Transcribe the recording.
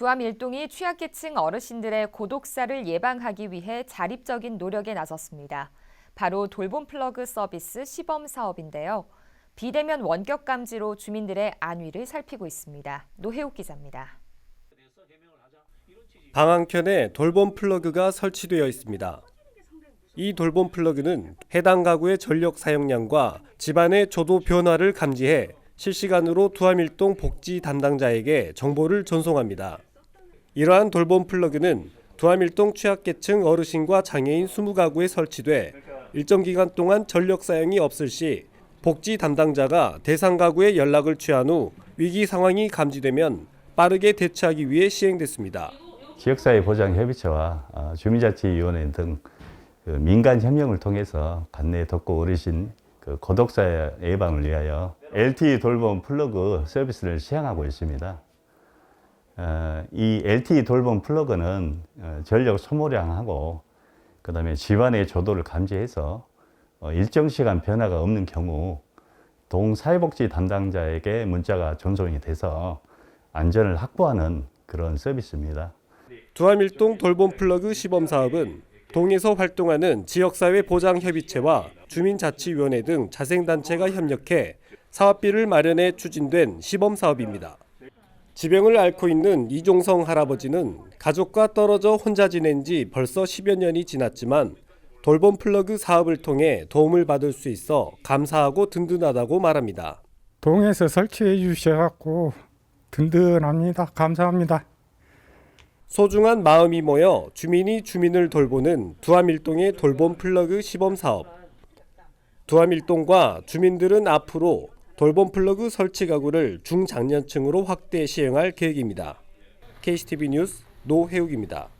두암 일동이 취약계층 어르신들의 고독사를 예방하기 위해 자립적인 노력에 나섰습니다. 바로 돌봄 플러그 서비스 시범 사업인데요. 비대면 원격 감지로 주민들의 안위를 살피고 있습니다. 노혜욱 기자입니다. 방 한켠에 돌봄 플러그가 설치되어 있습니다. 이 돌봄 플러그는 해당 가구의 전력 사용량과 집안의 조도 변화를 감지해 실시간으로 두암일동 복지 담당자에게 정보를 전송합니다. 이러한 돌봄 플러그는 두암일동 취약계층 어르신과 장애인 20가구에 설치돼 일정 기간 동안 전력 사용이 없을 시 복지 담당자가 대상 가구에 연락을 취한 후 위기 상황이 감지되면 빠르게 대처하기 위해 시행됐습니다. 지역사회 보장 협의체와 어, 주민자치위원회 등그 민간 협력을 통해서 관내 덕고 어르신 그 고독사 예방을 위하여 LTE 돌봄 플러그 서비스를 시행하고 있습니다. 어, 이 LTE 돌봄 플러그는 어, 전력 소모량하고 그 다음에 집안의 조도를 감지해서 어, 일정 시간 변화가 없는 경우 동사회복지 담당자에게 문자가 전송이 돼서 안전을 확보하는 그런 서비스입니다. 두암일동 돌봄 플러그 시범 사업은 동에서 활동하는 지역사회 보장 협의체와 주민자치위원회 등 자생단체가 협력해 사업비를 마련해 추진된 시범 사업입니다. 지병을 앓고 있는 이종성 할아버지는 가족과 떨어져 혼자 지낸 지 벌써 10여 년이 지났지만 돌봄 플러그 사업을 통해 도움을 받을 수 있어 감사하고 든든하다고 말합니다. 동에서 설치해 주셔갖고 든든합니다. 감사합니다. 소중한 마음이 모여 주민이 주민을 돌보는 두암일동의 돌봄 플러그 시범 사업. 두암일동과 주민들은 앞으로 돌봄 플러그 설치 가구를 중장년층으로 확대 시행할 계획입니다. KCTV 뉴스 노혜욱입니다.